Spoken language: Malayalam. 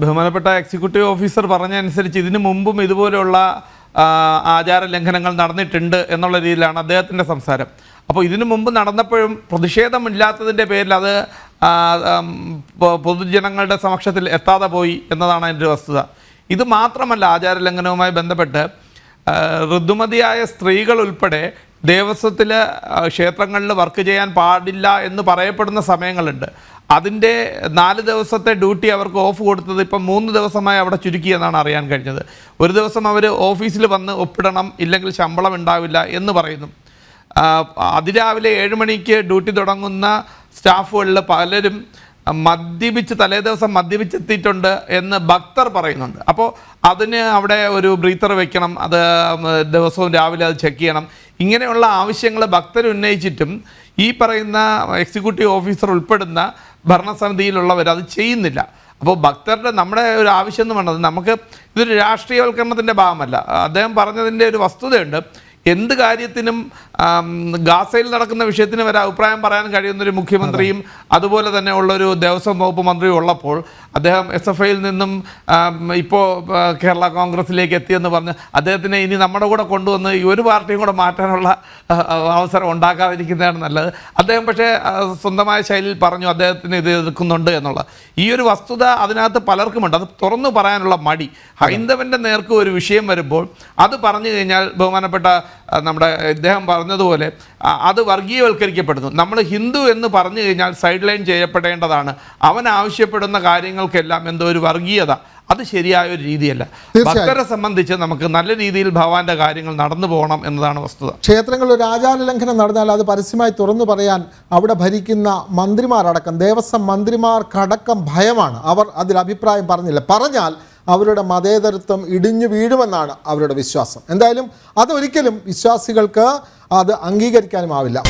ബഹുമാനപ്പെട്ട എക്സിക്യൂട്ടീവ് ഓഫീസർ പറഞ്ഞ അനുസരിച്ച് ഇതിനു മുമ്പും ഇതുപോലെയുള്ള ആചാര ലംഘനങ്ങൾ നടന്നിട്ടുണ്ട് എന്നുള്ള രീതിയിലാണ് അദ്ദേഹത്തിന്റെ സംസാരം. അപ്പോൾ ഇതിനു മുമ്പ് നടന്നപ്പോഴും പ്രതിഷേധമില്ലാത്തതിന്റെ പേരിൽ അത് പൊതുജനങ്ങളുടെ സമക്ഷത്തിൽ എത്താതെ പോയി എന്നതാണ് അതിന്റെ വസ്തുത. ഇത് മാത്രമല്ല ആചാര ലംഘനവുമായി ബന്ധപ്പെട്ട് ഋതുമതിയായ സ്ത്രീകൾ ഉൾപ്പെടെ ദേവസ്വത്തിൽ ക്ഷേത്രങ്ങളിൽ വർക്ക് ചെയ്യാൻ പാടില്ല എന്ന് പറയപ്പെടുന്ന സമയങ്ങളുണ്ട്. അതിന്റെ നാല് ദിവസത്തെ ഡ്യൂട്ടി അവർക്ക് ഓഫ് കൊടുത്തത് ഇപ്പം മൂന്ന് ദിവസമായി അവിടെ ചുരുക്കിയെന്നാണ് അറിയാൻ കഴിഞ്ഞത്. ഒരു ദിവസം അവർ ഓഫീസിൽ വന്ന് ഒപ്പിടണം ഇല്ലെങ്കിൽ ശമ്പളം ഉണ്ടാവില്ല എന്ന് പറയുന്നു. അതിരാവിലെ ഏഴ് മണിക്ക് ഡ്യൂട്ടി തുടങ്ങുന്ന സ്റ്റാഫുകളിൽ പലരും മദ്യപിച്ച് തലേ ദിവസം മദ്യപിച്ചെത്തിയിട്ടുണ്ട് എന്ന് ഭക്തർ പറയുന്നുണ്ട്. അപ്പോൾ അതിന് അവിടെ ഒരു ബ്രീത്തർ വെക്കണം അത് ദിവസവും രാവിലെ അത് ചെക്ക് ചെയ്യണം. ഇങ്ങനെയുള്ള ആവശ്യങ്ങൾ ഭക്തർ ഉന്നയിച്ചിട്ടും ഈ പറയുന്ന എക്സിക്യൂട്ടീവ് ഓഫീസർ ഉൾപ്പെടുന്ന ഭരണസമിതിയിലുള്ളവർ അത് ചെയ്യുന്നില്ല. അപ്പോൾ ഭക്തരുടെ നമ്മുടെ ഒരു ആവശ്യം എന്ന് പറഞ്ഞത് നമുക്ക് ഇതൊരു രാഷ്ട്രീയവൽക്കരണത്തിന്റെ ഭാഗമല്ല. അദ്ദേഹം പറഞ്ഞതിന്റെ ഒരു വസ്തുതയുണ്ട്. എന്ത് കാര്യത്തിനും ഗാസയിൽ നടക്കുന്ന വിഷയത്തിന് വരെ അഭിപ്രായം പറയാൻ കഴിയുന്നൊരു മുഖ്യമന്ത്രിയും അതുപോലെ തന്നെ ഉള്ളൊരു ദേവസ്വം വകുപ്പ് മന്ത്രിയും ഉള്ളപ്പോൾ അദ്ദേഹം എസ് എഫ് ഐയിൽ നിന്നും ഇപ്പോൾ കേരള കോൺഗ്രസിലേക്ക് എത്തിയെന്ന് പറഞ്ഞ് അദ്ദേഹത്തിനെ ഇനി നമ്മുടെ കൂടെ കൊണ്ടുവന്ന് ഈ ഒരു പാർട്ടിയും കൂടെ മാറ്റാനുള്ള അവസരം ഉണ്ടാക്കാതിരിക്കുന്നതാണ് നല്ലത്. അദ്ദേഹം പക്ഷേ സ്വന്തമായ ശൈലിയിൽ പറഞ്ഞു അദ്ദേഹത്തിന് ഇത് എതിർക്കുന്നുണ്ട് എന്നുള്ളത് ഈ ഒരു വസ്തുത അതിനകത്ത് പലർക്കുമുണ്ട്. അത് തുറന്നു പറയാനുള്ള മടി. ഹൈന്ദവന്റെ നേർക്ക് ഒരു വിഷയം വരുമ്പോൾ അത് പറഞ്ഞു കഴിഞ്ഞാൽ ബഹുമാനപ്പെട്ട നമ്മുടെ ഇദ്ദേഹം പറഞ്ഞതുപോലെ അത് വർഗീയവൽക്കരിക്കപ്പെടുന്നു. നമ്മൾ ഹിന്ദു എന്ന് പറഞ്ഞു കഴിഞ്ഞാൽ സൈഡ് ലൈൻ ചെയ്യപ്പെടേണ്ടതാണ്. അവൻ ആവശ്യപ്പെടുന്ന കാര്യങ്ങൾക്കെല്ലാം എന്തോ ഒരു വർഗീയത. അത് ശരിയായ ഒരു രീതിയല്ല. ഭക്തരെ സംബന്ധിച്ച് നമുക്ക് നല്ല രീതിയിൽ ഭഗവാന്റെ കാര്യങ്ങൾ നടന്നു പോകണം എന്നതാണ് വസ്തുത. ക്ഷേത്രങ്ങളിൽ ഒരു ആചാര ലംഘനം നടന്നാൽ അത് പരസ്യമായി തുറന്നു പറയാൻ അവിടെ ഭരിക്കുന്ന മന്ത്രിമാരടക്കം ദേവസ്വം മന്ത്രിമാർക്കടക്കം ഭയമാണ്. അവർ അതിൽ അഭിപ്രായം പറഞ്ഞില്ല. പറഞ്ഞാൽ അവരുടെ മതേതരത്വം ഇടിഞ്ഞു വീഴുമെന്നാണ് അവരുടെ വിശ്വാസം. എന്തായാലും അതൊരിക്കലും വിശ്വാസികൾക്ക് അത് അംഗീകരിക്കാനും ആവില്ല.